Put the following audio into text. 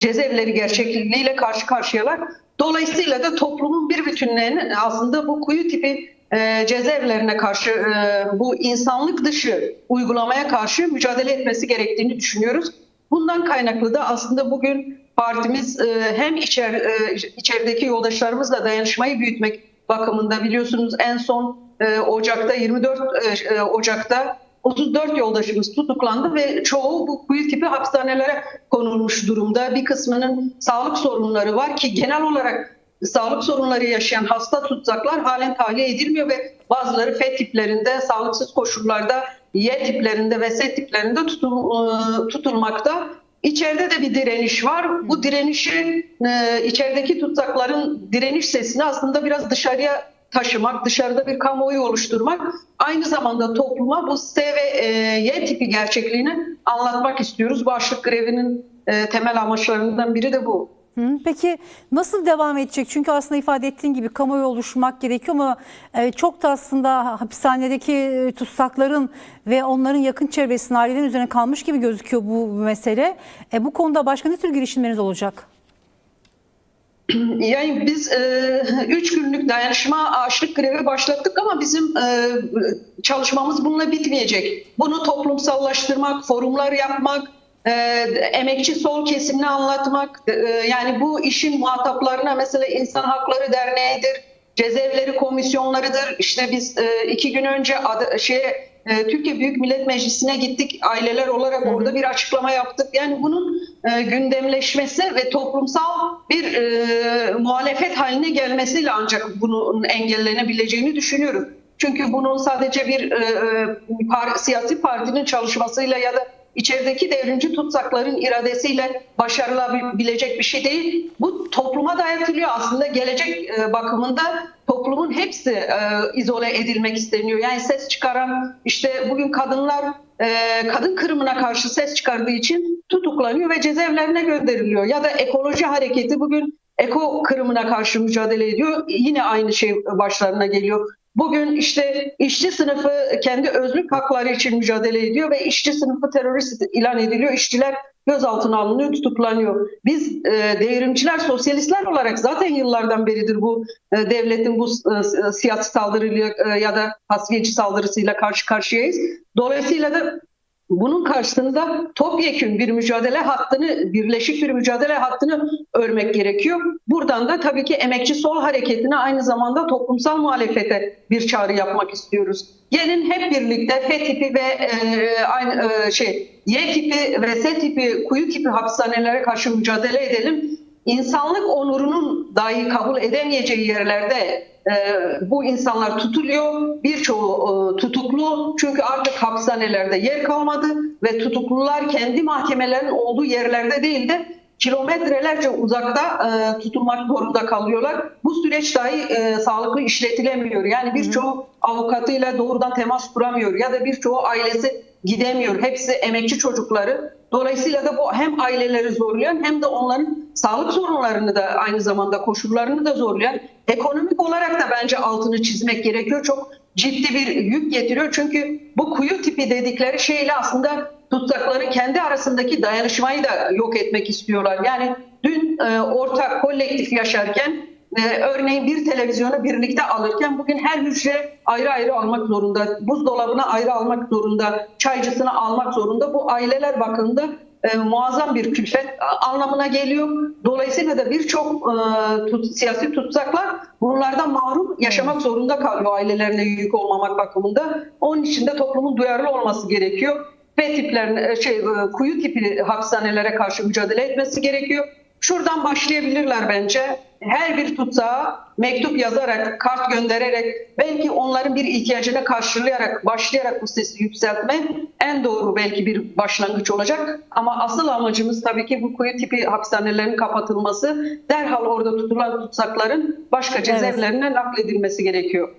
cezaevleri gerçekliğiyle karşı karşıyalar. Dolayısıyla da toplumun bir bütünlüğünün aslında bu kuyu tipi e, cezaevlerine karşı e, bu insanlık dışı uygulamaya karşı mücadele etmesi gerektiğini düşünüyoruz. Bundan kaynaklı da aslında bugün partimiz e, hem içer, e, içerideki yoldaşlarımızla dayanışmayı büyütmek bakımında biliyorsunuz en son e, Ocak'ta 24 e, Ocak'ta 34 yoldaşımız tutuklandı ve çoğu bu kuyu tipi hapishanelere konulmuş durumda. Bir kısmının sağlık sorunları var ki genel olarak sağlık sorunları yaşayan hasta tutsaklar halen tahliye edilmiyor ve bazıları F tiplerinde, sağlıksız koşullarda, Y tiplerinde ve S tiplerinde tutul, e, tutulmakta. İçeride de bir direniş var. Bu direnişi e, içerideki tutsakların direniş sesini aslında biraz dışarıya taşımak, dışarıda bir kamuoyu oluşturmak, aynı zamanda topluma bu S ve e, Y tipi gerçekliğini anlatmak istiyoruz. Bu açlık grevinin e, temel amaçlarından biri de bu. Peki nasıl devam edecek? Çünkü aslında ifade ettiğin gibi kamuoyu oluşmak gerekiyor ama e, çok da aslında hapishanedeki tutsakların ve onların yakın çevresinin ailelerin üzerine kalmış gibi gözüküyor bu mesele. Bu konuda başka ne tür girişimleriniz olacak? Yani biz e, üç günlük dayanışma açlık grevi başlattık ama bizim e, çalışmamız bununla bitmeyecek. Bunu toplumsallaştırmak, forumlar yapmak, e, emekçi sol kesimini anlatmak, e, yani bu işin muhataplarına mesela İnsan Hakları Derneği'dir, cezaevleri komisyonlarıdır. İşte biz e, iki gün önce adı, şey e, Türkiye Büyük Millet Meclisi'ne gittik. Aileler olarak orada bir açıklama yaptık. Yani bunun e, gündemleşmesi ve toplumsal bir e, muhalefet haline gelmesiyle ancak bunun engellenebileceğini düşünüyorum. Çünkü bunun sadece bir e, e, par- siyasi partinin çalışmasıyla ya da içerideki devrimci tutsakların iradesiyle başarılabilecek bir şey değil. Bu topluma dayatılıyor aslında gelecek e, bakımında toplumun hepsi e, izole edilmek isteniyor. Yani ses çıkaran işte bugün kadınlar e, kadın kırımına karşı ses çıkardığı için tutuklanıyor ve cezaevlerine gönderiliyor. Ya da ekoloji hareketi bugün eko kırımına karşı mücadele ediyor. Yine aynı şey başlarına geliyor. Bugün işte işçi sınıfı kendi özlük hakları için mücadele ediyor ve işçi sınıfı terörist ilan ediliyor. İşçiler gözaltına alınıyor, tutuklanıyor. Biz e, devrimciler, sosyalistler olarak zaten yıllardan beridir bu e, devletin bu e, siyasi saldırıyla e, ya da hasbiyeci saldırısıyla karşı karşıyayız. Dolayısıyla da bunun karşısında topyekün bir mücadele hattını, birleşik bir mücadele hattını örmek gerekiyor. Buradan da tabii ki emekçi sol hareketine aynı zamanda toplumsal muhalefete bir çağrı yapmak istiyoruz. Gelin hep birlikte F tipi ve e, aynı e, şey Y tipi ve S tipi, kuyu tipi hapishanelere karşı mücadele edelim. İnsanlık onurunun dahi kabul edemeyeceği yerlerde bu insanlar tutuluyor. Birçoğu e, tutuklu çünkü artık hapishanelerde yer kalmadı ve tutuklular kendi mahkemelerin olduğu yerlerde değil de kilometrelerce uzakta e, tutulmak zorunda kalıyorlar. Bu süreç dahi e, sağlıklı işletilemiyor. Yani birçoğu avukatıyla doğrudan temas kuramıyor ya da birçoğu ailesi gidemiyor. Hepsi emekçi çocukları. Dolayısıyla da bu hem aileleri zorlayan hem de onların sağlık sorunlarını da aynı zamanda koşullarını da zorlayan ekonomik olarak da bence altını çizmek gerekiyor. Çok ciddi bir yük getiriyor. Çünkü bu kuyu tipi dedikleri şeyle aslında tutsakları kendi arasındaki dayanışmayı da yok etmek istiyorlar. Yani dün e, ortak kolektif yaşarken e, örneğin bir televizyonu birlikte alırken bugün her hücre ayrı ayrı almak zorunda, buzdolabına ayrı almak zorunda, çaycısını almak zorunda. Bu aileler bakımında e, muazzam bir külfet anlamına geliyor. Dolayısıyla da birçok e, tut, siyasi tutsaklar bunlardan mahrum yaşamak zorunda kalıyor ailelerine yük olmamak bakımında. Onun için de toplumun duyarlı olması gerekiyor. F tiplerine, şey, e, kuyu tipi hapishanelere karşı mücadele etmesi gerekiyor. Şuradan başlayabilirler bence. Her bir tutsağa mektup yazarak, kart göndererek, belki onların bir ihtiyacını karşılayarak, başlayarak bu sesi yükseltme en doğru belki bir başlangıç olacak. Ama asıl amacımız tabii ki bu kuyu tipi hapishanelerin kapatılması, derhal orada tutulan tutsakların başka cezaevlerine nakledilmesi gerekiyor.